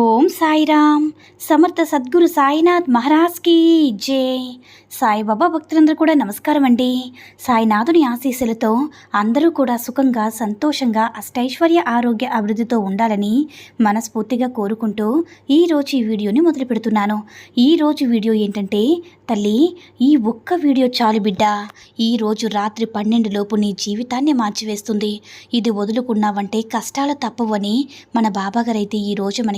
ఓం సాయిరామ్. సమర్థ సద్గురు సాయినాథ్ మహారాజ్కి జై. సాయిబాబా భక్తులందరూ కూడా నమస్కారం అండి. సాయినాథుని ఆశీస్సులతో అందరూ కూడా సుఖంగా సంతోషంగా అష్టైశ్వర్య ఆరోగ్య అభివృద్ధితో ఉండాలని మనస్ఫూర్తిగా కోరుకుంటూ ఈరోజు ఈ వీడియోని మొదలు పెడుతున్నాను. ఈరోజు వీడియో ఏంటంటే తల్లి ఈ ఒక్క వీడియో చాలు బిడ్డ. ఈరోజు రాత్రి పన్నెండు లోపు నీ జీవితాన్ని మార్చివేస్తుంది. ఇది వదులుకున్నావంటే కష్టాలు తప్పవని మన బాబాగారైతే ఈరోజు మనకి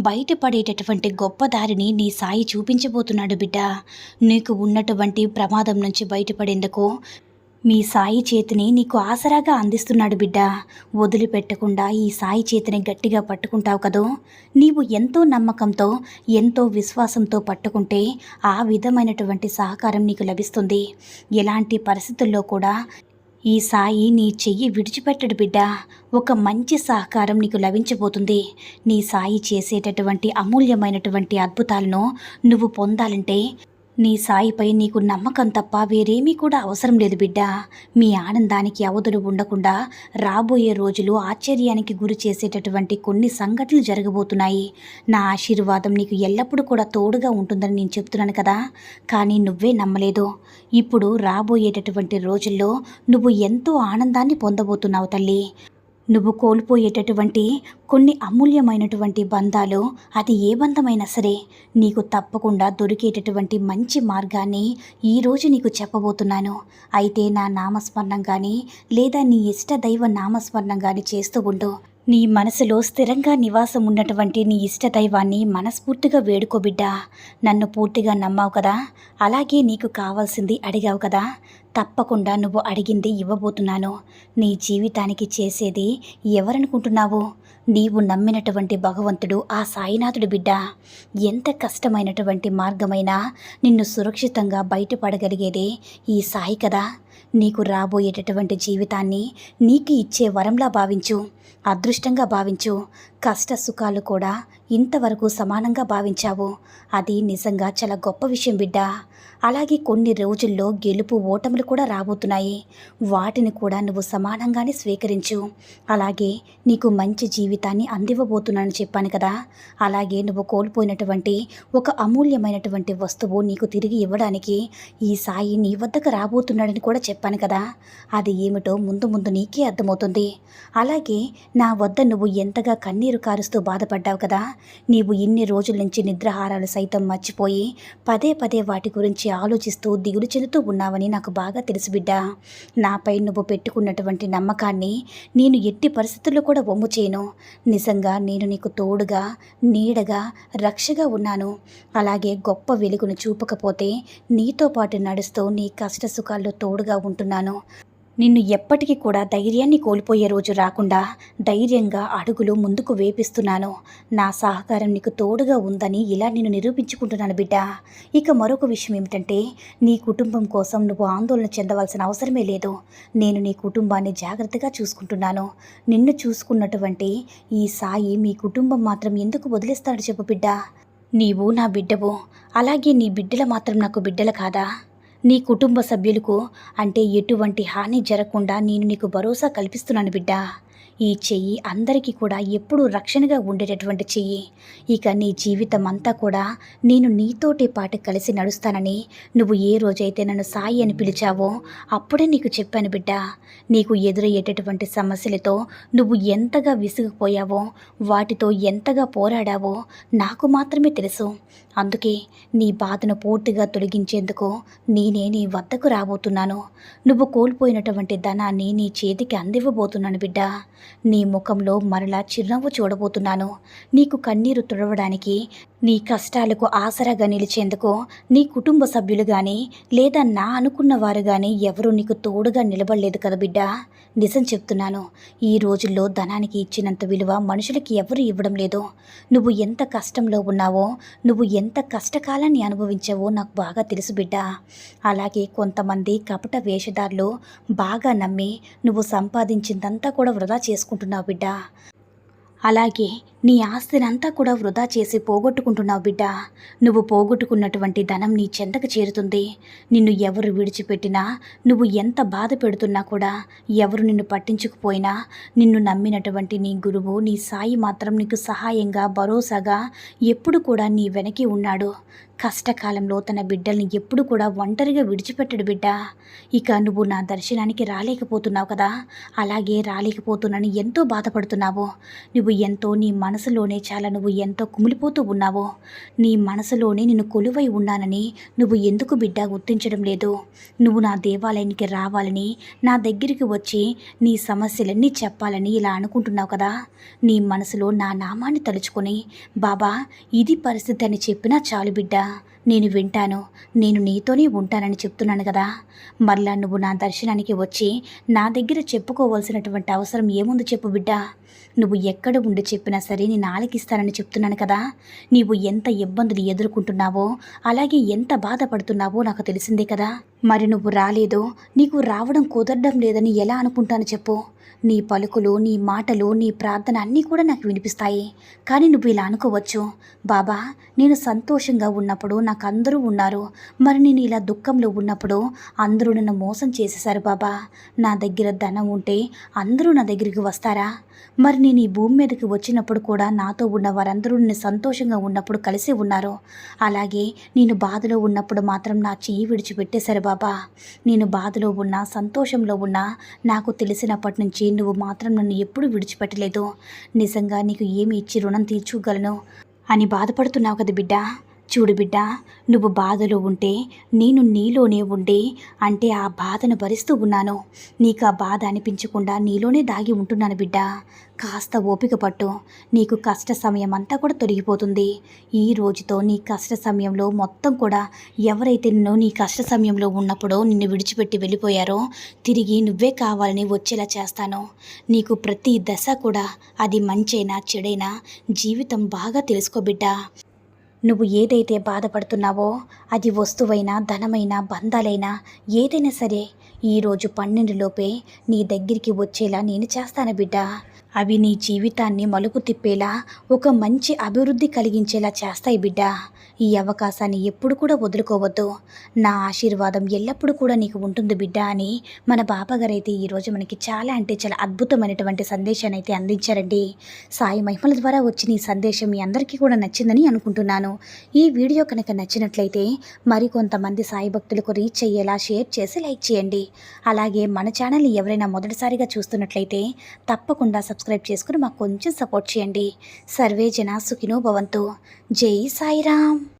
బయటపడేటటువంటి గొప్ప దారిని నీ సాయి చూపించబోతున్నాడు బిడ్డ. నీకు ఉన్నటువంటి ప్రమాదం నుంచి బయటపడేందుకు మీ సాయి చేతిని నీకు ఆసరాగా అందిస్తున్నాడు బిడ్డ. వదిలిపెట్టకుండా ఈ సాయి చేతిని గట్టిగా పట్టుకుంటావు కదూ? నీవు ఎంతో నమ్మకంతో ఎంతో విశ్వాసంతో పట్టుకుంటే ఆ విధమైనటువంటి సహకారం నీకు లభిస్తుంది. ఎలాంటి పరిస్థితుల్లో కూడా ఈ సాయి నీ చెయ్యి విడిచిపెట్టడు బిడ్డ. ఒక మంచి సహకారం నీకు లభించబోతుంది. నీ సాయి చేసేటటువంటి అమూల్యమైనటువంటి అద్భుతాలను నువ్వు పొందాలంటే నీ సాయిపై నీకు నమ్మకం తప్ప వేరేమీ కూడా అవసరం లేదు బిడ్డ. మీ ఆనందానికి అవధులు ఉండకుండా రాబోయే రోజులు ఆశ్చర్యానికి గురి చేసేటటువంటి కొన్ని సంఘటనలు జరగబోతున్నాయి. నా ఆశీర్వాదం నీకు ఎల్లప్పుడూ కూడా తోడుగా ఉంటుందని నేను చెప్తున్నాను కదా. కానీ నువ్వే నమ్మలేదు. ఇప్పుడు రాబోయేటటువంటి రోజుల్లో నువ్వు ఎంతో ఆనందాన్ని పొందబోతున్నావు తల్లి. నువ్వు కోల్పోయేటటువంటి కొన్ని అమూల్యమైనటువంటి బంధాలు అది ఏ బంధమైనా సరే నీకు తప్పకుండా దొరికేటటువంటి మంచి మార్గాన్ని ఈరోజు నీకు చెప్పబోతున్నాను. అయితే నా నామస్మరణం కానీ లేదా నీ ఇష్ట దైవ నామస్మరణం కానీ చేస్తూ ఉండు. నీ మనసులో స్థిరంగా నివాసం ఉన్నటువంటి నీ ఇష్ట దైవాన్ని మనస్ఫూర్తిగా వేడుకోబిడ్డా నన్ను పూర్తిగా నమ్మావు కదా? అలాగే నీకు కావాల్సింది అడిగావు కదా? తప్పకుండా నువ్వు అడిగింది ఇవ్వబోతున్నాను. నీ జీవితానికి చేసేది ఎవరనుకుంటున్నావు? నీవు నమ్మినటువంటి భగవంతుడు ఆ సాయినాథుడు బిడ్డ. ఎంత కష్టమైనటువంటి మార్గమైనా నిన్ను సురక్షితంగా బయటపడగలిగేదే ఈ సాయి కదా. నీకు రాబోయేటటువంటి జీవితాన్ని నీకు ఇచ్చే వరంలా భావించు అదృష్టంగా భావించు. కష్ట సుఖాలు కూడా ఇంతవరకు సమానంగా భావించావు. అది నిజంగా చాలా గొప్ప విషయం బిడ్డ. అలాగే కొన్ని రోజుల్లో గెలుపు ఓటములు కూడా రాబోతున్నాయి. వాటిని కూడా నువ్వు సమానంగానే స్వీకరించు. అలాగే నీకు మంచి జీవితాన్ని అందివ్వబోతున్నానని చెప్పాను కదా. అలాగే నువ్వు కోల్పోయినటువంటి ఒక అమూల్యమైనటువంటి వస్తువు నీకు తిరిగి ఇవ్వడానికి ఈ సాయి నీ వద్దకు రాబోతున్నాడని కూడా చెప్పాను కదా. అది ఏమిటో ముందు ముందు నీకే అర్థమవుతుంది. అలాగే నా వద్ద నువ్వు ఎంతగా కన్నీరు కారుస్తూ బాధపడ్డావు కదా. నీవు ఇన్ని రోజుల నుంచి నిద్రాహారాలు సైతం మర్చిపోయి పదే పదే వాటి గురించి ఆలోచిస్తూ దిగులు చెందుతూ ఉన్నావని నాకు బాగా తెలుసు బిడ్డ. నాపై నువ్వు పెట్టుకున్నటువంటి నమ్మకాన్ని నేను ఎట్టి పరిస్థితుల్లో కూడా వమ్ము చేయను. నిజంగా నేను నీకు తోడుగా నీడగా రక్షగా ఉన్నాను. అలాగే గొప్ప వెలుగును చూపకపోతే నీతో పాటు నడుస్తూ నీ కష్ట సుఖాల్లో తోడుగా ఉంటున్నాను. నిన్ను ఎప్పటికీ కూడా ధైర్యాన్ని కోల్పోయే రోజు రాకుండా ధైర్యంగా అడుగులు ముందుకు వేపిస్తున్నాను. నా సహకారం నీకు తోడుగా ఉందని ఇలా నేను నిరూపించుకుంటున్నాను బిడ్డ. ఇక మరొక విషయం ఏమిటంటే నీ కుటుంబం కోసం నువ్వు ఆందోళన చెందవలసిన అవసరమే లేదు. నేను నీ కుటుంబాన్ని జాగ్రత్తగా చూసుకుంటున్నాను. నిన్ను చూసుకున్నటువంటి ఈ సాయి మీ కుటుంబం మాత్రం ఎందుకు వదిలేస్తాడు చెప్పు బిడ్డ. నీవు నా బిడ్డవు. అలాగే నీ బిడ్డల మాత్రం నాకు బిడ్డల కాదా? నీ కుటుంబ సభ్యులకు అంటే ఎటువంటి హాని జరగకుండా నేను నీకు భరోసా కల్పిస్తున్నాను బిడ్డా. ఈ చెయ్యి అందరికీ కూడా ఎప్పుడూ రక్షణగా ఉండేటటువంటి చెయ్యి. ఇక నీ జీవితం అంతా కూడా నేను నీతోటి పాటు కలిసి నడుస్తానని నువ్వు ఏ రోజైతే నన్ను సాయి అని పిలిచావో అప్పుడే నీకు చెప్పాను బిడ్డ. నీకు ఎదురయ్యేటటువంటి సమస్యలతో నువ్వు ఎంతగా విసిగిపోయావో వాటితో ఎంతగా పోరాడావో నాకు మాత్రమే తెలుసు. అందుకే నీ బాధను పూర్తిగా తొలగించేందుకు నేనే నీ వద్దకు రాబోతున్నాను. నువ్వు కోల్పోయినటువంటి ధనాన్ని నీ చేతికి అందివ్వబోతున్నాను బిడ్డ. నీ ముఖంలో మరలా చిరునవ్వు చూడబోతున్నాను. నీకు కన్నీరు తుడవడానికి నీ కష్టాలకు ఆసరాగా నిలిచేందుకు నీ కుటుంబ సభ్యులు కానీ లేదా నా అనుకున్న వారు కానీ ఎవరూ నీకు తోడుగా నిలబడలేదు కదా బిడ్డ. నిజం చెప్తున్నాను ఈ రోజుల్లో ధనానికి ఇచ్చినంత విలువ మనుషులకి ఎవరు ఇవ్వడం లేదు. నువ్వు ఎంత కష్టంలో ఉన్నావో నువ్వు ఎంత కష్టకాలాన్ని అనుభవించావో నాకు బాగా తెలుసు బిడ్డ. అలాగే కొంతమంది కపట వేషధారులు బాగా నమ్మి నువ్వు సంపాదించిందంతా కూడా వృధా చేసుకుంటున్నావు బిడ్డ. అలాగే నీ ఆస్తినంతా కూడా వృధా చేసి పోగొట్టుకుంటున్నావు బిడ్డ. నువ్వు పోగొట్టుకున్నటువంటి ధనం నీ చెంతకు చేరుతుంది. నిన్ను ఎవరు విడిచిపెట్టినా నువ్వు ఎంత బాధ పెడుతున్నా కూడా ఎవరు నిన్ను పట్టించుకుపోయినా నిన్ను నమ్మినటువంటి నీ గురువు నీ సాయి మాత్రం నీకు సహాయంగా భరోసాగా ఎప్పుడు కూడా నీ వెనక్కి ఉన్నాడు. కష్టకాలంలో తన బిడ్డల్ని ఎప్పుడు కూడా ఒంటరిగా విడిచిపెట్టడు బిడ్డ. ఇక నువ్వు నా దర్శనానికి రాలేకపోతున్నావు కదా. అలాగే రాలేకపోతున్నాను ఎంతో బాధపడుతున్నావు. నువ్వు ఎంతో నీ మనసులోనే చాలా నువ్వు ఎంతో కుమిలిపోతూ ఉన్నావు. నీ మనసులోనే నేను కొలువై ఉన్నానని నువ్వు ఎందుకు బిడ్డ గుర్తించడం లేదు. నువ్వు నా దేవాలయానికి రావాలని నా దగ్గరికి వచ్చి నీ సమస్యలన్నీ చెప్పాలని ఇలా అనుకుంటున్నావు కదా. నీ మనసులో నా నామాన్ని తలుచుకొని బాబా ఇది పరిస్థితి అని చెప్పినా చాలు బిడ్డ. నేను వింటాను. నేను నీతోనే ఉంటానని చెప్తున్నాను కదా. మరలా నువ్వు నా దర్శనానికి వచ్చి నా దగ్గర చెప్పుకోవాల్సినటువంటి అవసరం ఏముంది చెప్పు బిడ్డ. నువ్వు ఎక్కడ ఉండి చెప్పినా సరే నేను ఆలకిస్తానని చెప్తున్నాను కదా. నీవు ఎంత ఇబ్బందులు ఎదుర్కొంటున్నావో అలాగే ఎంత బాధపడుతున్నావో నాకు తెలిసిందే కదా. మరి నువ్వు రాలేదో. నీకు రావడం కుదరడం లేదని ఎలా అనుకుంటాను చెప్పు. నీ పలుకులు నీ మాటలు నీ ప్రార్థన అన్నీ కూడా నాకు వినిపిస్తాయి. కానీ నువ్వు ఇలా అనుకోవచ్చు. బాబా నేను సంతోషంగా ఉన్నప్పుడు నాకు అందరూ ఉన్నారు. మరి నేను ఇలా దుఃఖంలో ఉన్నప్పుడు అందరూ నన్ను మోసం చేసేశారు బాబా. నా దగ్గర ధనం ఉంటే అందరూ నా దగ్గరికి వస్తారా? మరి నేను ఈ భూమి మీదకి వచ్చినప్పుడు కూడా నాతో ఉన్న వారందరూ నేను సంతోషంగా ఉన్నప్పుడు కలిసి ఉన్నారు. అలాగే నేను బాధలో ఉన్నప్పుడు మాత్రం నా చెయ్యి విడిచిపెట్టేశారు బాబా. నేను బాధలో ఉన్నా సంతోషంలో ఉన్నా నాకు తెలిసినప్పటి నుంచి నువ్వు మాత్రం నన్ను ఎప్పుడూ విడిచిపెట్టలేదు. నిజంగా నీకు ఏమి ఇచ్చి రుణం తీర్చుకోగలను అని బాధపడుతున్నావు కదా బిడ్డ? చూడు బిడ్డ నువ్వు బాధలో ఉంటే నేను నీలోనే ఉండి అంటే ఆ బాధను భరిస్తూ ఉన్నాను. నీకు ఆ బాధ అనిపించకుండా నీలోనే దాగి ఉంటున్నాను బిడ్డ. కాస్త ఓపిక పట్టు. నీకు కష్ట సమయం అంతా కూడా తొలగిపోతుంది. ఈ రోజుతో నీ కష్ట సమయంలో మొత్తం కూడా ఎవరైతే నిన్ను నీ కష్ట సమయంలో ఉన్నప్పుడో నిన్ను విడిచిపెట్టి వెళ్ళిపోయారో తిరిగి నువ్వే కావాలని వచ్చేలా చేస్తాను. నీకు ప్రతి దశ కూడా అది మంచైనా చెడైనా జీవితం బాగా తెలుసుకో బిడ్డ. నువ్వు ఏదైతే బాధపడుతున్నావో అది వస్తువైనా ధనమైనా బంధాలైనా ఏదైనా సరే ఈరోజు పన్నెండులోపే నీ దగ్గరికి వచ్చేలా నేను చేస్తాను బిడ్డ. అవి నీ జీవితాన్ని మలుపు తిప్పేలా ఒక మంచి అభివృద్ధి కలిగించేలా చేస్తాయి బిడ్డ. ఈ అవకాశాన్ని ఎప్పుడు కూడా వదులుకోవద్దు. నా ఆశీర్వాదం ఎల్లప్పుడూ కూడా నీకు ఉంటుంది బిడ్డ అని మన బాబాగారైతే ఈరోజు మనకి చాలా అంటే చాలా అద్భుతమైనటువంటి సందేశాన్ని అయితే అందించారండి. సాయి మహిమల ద్వారా వచ్చిన ఈ సందేశం మీ అందరికీ కూడా నచ్చిందని అనుకుంటున్నాను. ఈ వీడియో కనుక నచ్చినట్లయితే మరికొంతమంది సాయి భక్తులకు రీచ్ అయ్యేలా షేర్ చేసి లైక్ చేయండి. అలాగే మన ఛానల్ని ఎవరైనా మొదటిసారిగా చూస్తున్నట్లయితే తప్పకుండా సబ్స్క్రైబ్ చేసుకుని మాకు కొంచెం సపోర్ట్ చేయండి. సర్వే జన సుఖినో భవంతు. జై సాయిరామ్.